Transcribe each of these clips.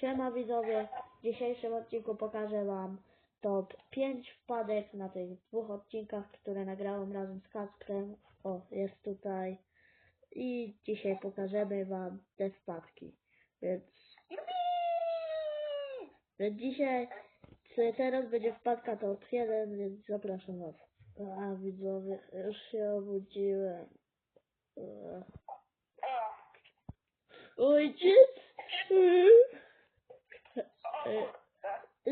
Siema widzowie, w dzisiejszym odcinku pokażę wam top 5 wpadek na tych dwóch odcinkach, które nagrałem razem z Kasprem. O, jest tutaj. I dzisiaj pokażemy wam te wpadki. Więc, więc dzisiaj, czy teraz będzie wpadka top 1, więc zapraszam was. A widzowie, już się obudziłem. Ojciec?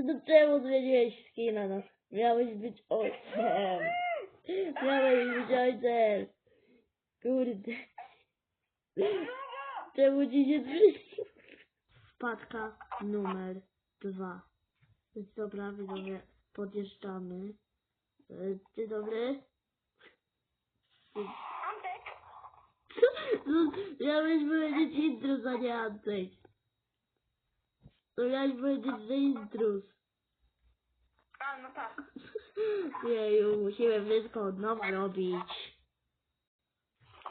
No czemu zmieniłeś skina na... Miałeś być ojcem. Miałeś być ojcem. Kurde. Czemu ci się zmienił? Wpadka numer dwa. Więc dobra, widzowie, podjeżdżamy. E, Dzień dobry. Antek, No, Miałeś powiedzieć intrus, a nie Antek. To miałeś powiedzieć, że intrus. a no tak. Jeju, musimy wszystko od nowa robić.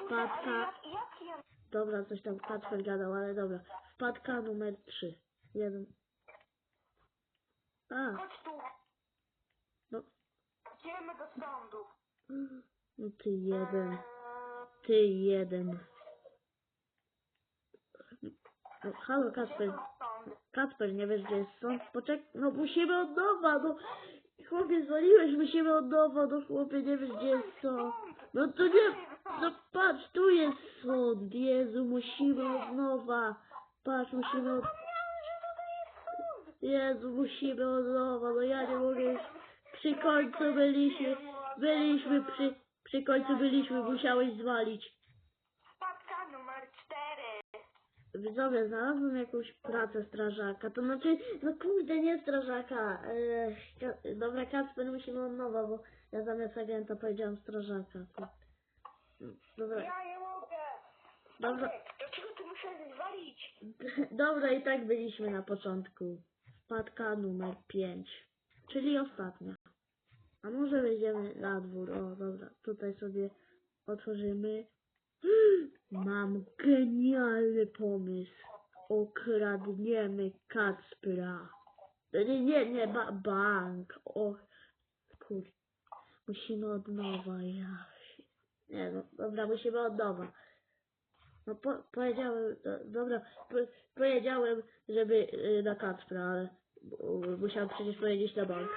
Wpadka. Dobra, coś tam Kacper gadał, ale dobra. Wpadka numer 3. Jeden. A, Chodź tu, no, idziemy do sądu. no ty jeden. Eee, Ty jeden. No, halo Kacper. Kacper, nie wiesz gdzie jest sąd? Poczek... No musimy od nowa, no. Chłopie, zwaliłeś, musimy od nowa, no chłopie, nie wiesz gdzie jest sąd. No to nie... No patrz, tu jest sąd, Jezu, musimy od nowa. Patrz, musimy od... Jezu, musimy od nowa, no ja nie mogę już... Przy końcu byliśmy, byliśmy przy... Przy końcu byliśmy, musiałeś zwalić. Wpadka numer cztery. Widzowie, znalazłem jakąś pracę strażaka, to znaczy, no kurde, nie strażaka. Eee, Ka- dobra, Kacper, musimy od nowa, bo ja zamiast agenta powiedziałem strażaka. Dobra, Ja nie mogę. dobra, dlaczego ty muszę zwalić? dobra, i tak byliśmy na początku. Wpadka numer 5, czyli ostatnia. A może wejdziemy na dwór, o dobra, tutaj sobie otworzymy. Mam genialny pomysł. Okradniemy Kacpra. Nie, nie, nie, ba bank. O, kur... Musimy od nowa, ja. Nie no, dobra, musimy od nowa. No po, powiedziałem, do, dobra, po, powiedziałem, żeby y, na Kacpra, ale y, musiałem przecież powiedzieć na bank.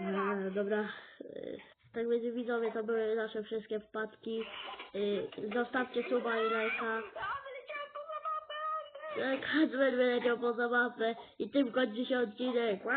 E, dobra, e, tak będzie widzowie, to były nasze wszystkie wpadki. E, zostawcie suba i lajka. E, Kacper wyleciał poza mapę i tym kończy się odcinek.